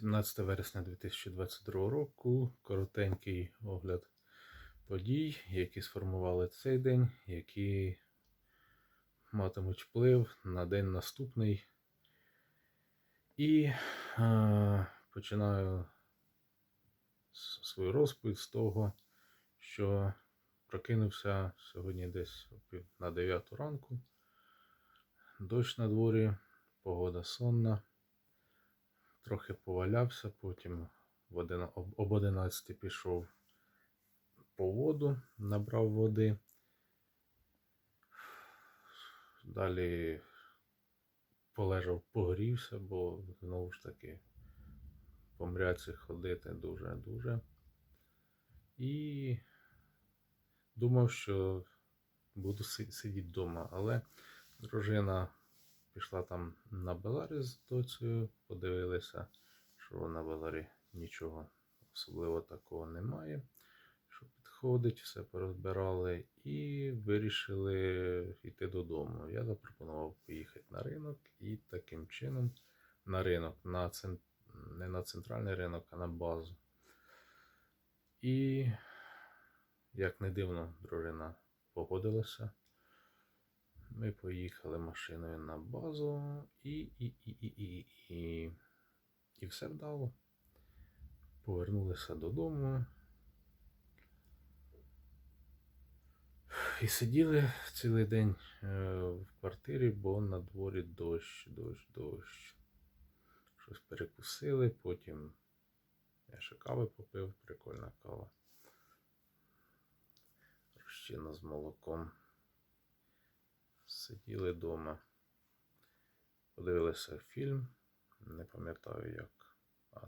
17 вересня 2022 року. Коротенький огляд подій, які сформували цей день, які матимуть вплив на день наступний. І е, починаю свою розповідь з того, що прокинувся сьогодні десь на 9 ранку. Дощ на дворі, погода сонна. Трохи повалявся, потім об 11 пішов по воду, набрав води. Далі полежав, погрівся, бо знову ж таки по мряці ходити дуже-дуже. І думав, що буду сидіти вдома, але дружина пішла там на Беларі з доцею, подивилися, що на Беларі нічого особливо такого немає, що підходить, все порозбирали і вирішили йти додому. Я запропонував поїхати на ринок і таким чином на ринок, на цен... не на центральний ринок, а на базу. І, як не дивно, дружина погодилася. Ми поїхали машиною на базу і, і, і, і, і, і, і все вдало. Повернулися додому. І сиділи цілий день е, в квартирі, бо на дворі дощ, дощ, дощ. Щось перекусили, потім я ще кави попив, прикольна кава. Розчина з молоком. Сиділи вдома. Подивилися фільм. Не пам'ятаю як. А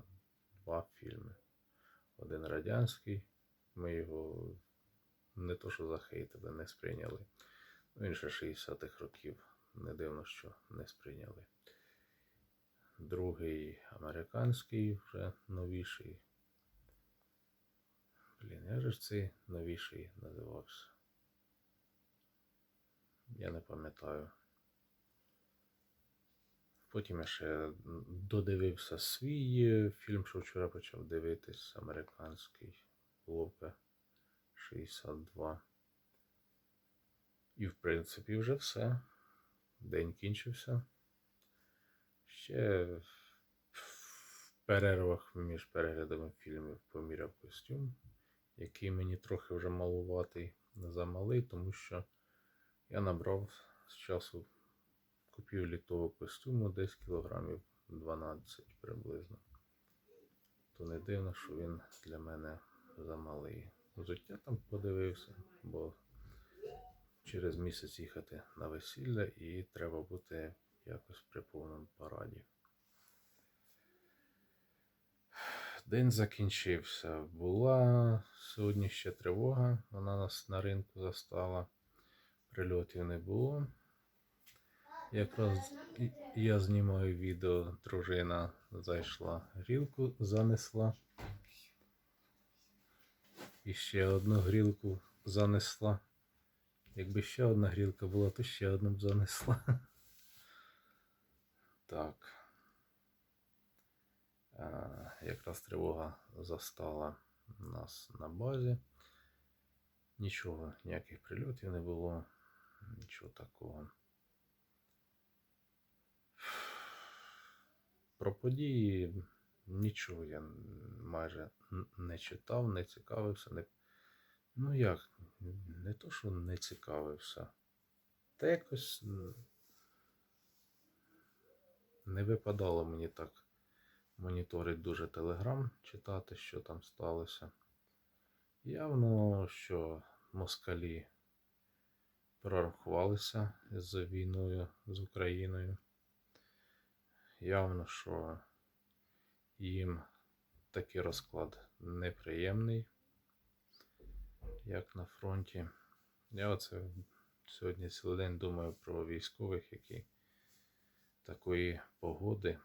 два фільми. Один радянський. Ми його не то що захейтили, не сприйняли. Ну, Він ще 60-х років. Не дивно, що не сприйняли. Другий американський, вже новіший. Блін, же ж цей новіший називався? Я не пам'ятаю. Потім я ще додивився свій е, фільм, що вчора почав дивитись, американський Ловка 62. І, в принципі, вже все. День кінчився. Ще в перервах між переглядами фільмів поміряв костюм, який мені трохи вже малуватий, замалий, тому що я набрав з часу купівлі того костюму десь кілограмів 12 приблизно. То не дивно, що він для мене замалий. Взуття там подивився, бо через місяць їхати на весілля і треба бути якось при повному параді. День закінчився. Була сьогодні ще тривога, вона нас на ринку застала. Прильотів не було. Якраз я знімаю відео, дружина зайшла, грілку занесла. І ще одну грілку занесла. Якби ще одна грілка була, то ще одну б занесла. Так. Якраз тривога застала нас на базі. Нічого, ніяких прильотів не було, нічого такого. Про події нічого я майже не читав, не цікавився. Не... Ну як, не то, що не цікавився. Та якось не випадало мені так моніторить дуже телеграм, читати, що там сталося. Явно, що москалі прорахувалися з війною з Україною. Явно, що їм такий розклад неприємний, як на фронті. Я оце сьогодні цілий день думаю про військових, які такої погоди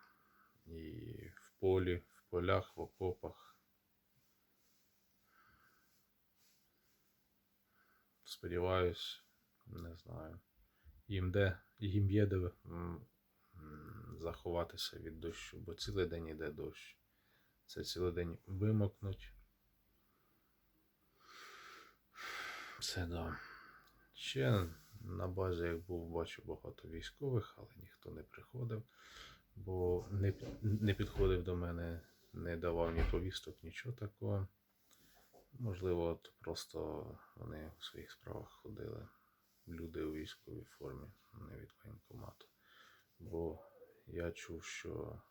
і в полі, в полях, в окопах. Сподіваюсь, не знаю. Їм де, їм є де заховатися від дощу, бо цілий день іде дощ. Це цілий день вимокнуть. Це да. Ще на базі, як був, бачу багато військових, але ніхто не приходив, бо не, не підходив до мене, не давав ні повісток, нічого такого. Можливо, от просто вони в своїх справах ходили. Люди у військовій формі, не від воєнкомату. Бо я чув, що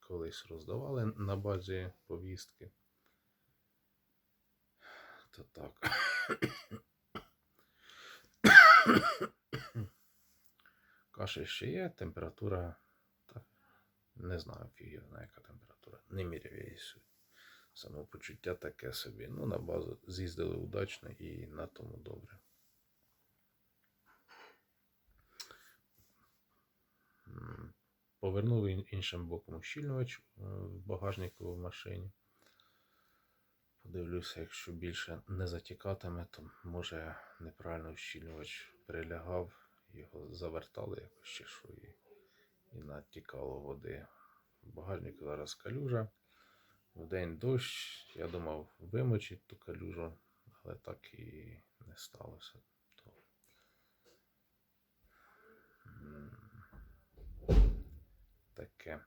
колись роздавали на базі повістки. То так. Кашель ще є, температура. Та, не знаю, фіг його знає, яка температура. Не міряв я її сьогодні. Самопочуття таке собі. Ну, на базу з'їздили удачно і на тому добре. Повернув іншим боком ущільнювач е, в багажнику в машині. Подивлюся, якщо більше не затікатиме, то може неправильно ущільнювач прилягав, його завертали якось ще що і, і натікало води. В багажнику зараз калюжа. Вдень дощ. Я думав вимочить ту калюжу, але так і не сталося. То... Таке.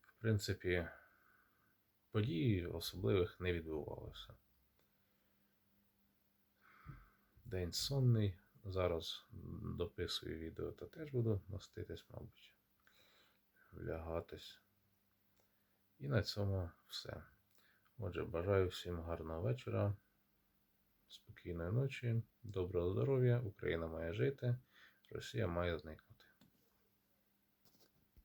В принципі, подій особливих не відбувалося. День сонний. Зараз дописую відео та теж буду маститись, мабуть, влягатись. І на цьому все. Отже, бажаю всім гарного вечора, спокійної ночі, доброго здоров'я. Україна має жити, Росія має зникнути.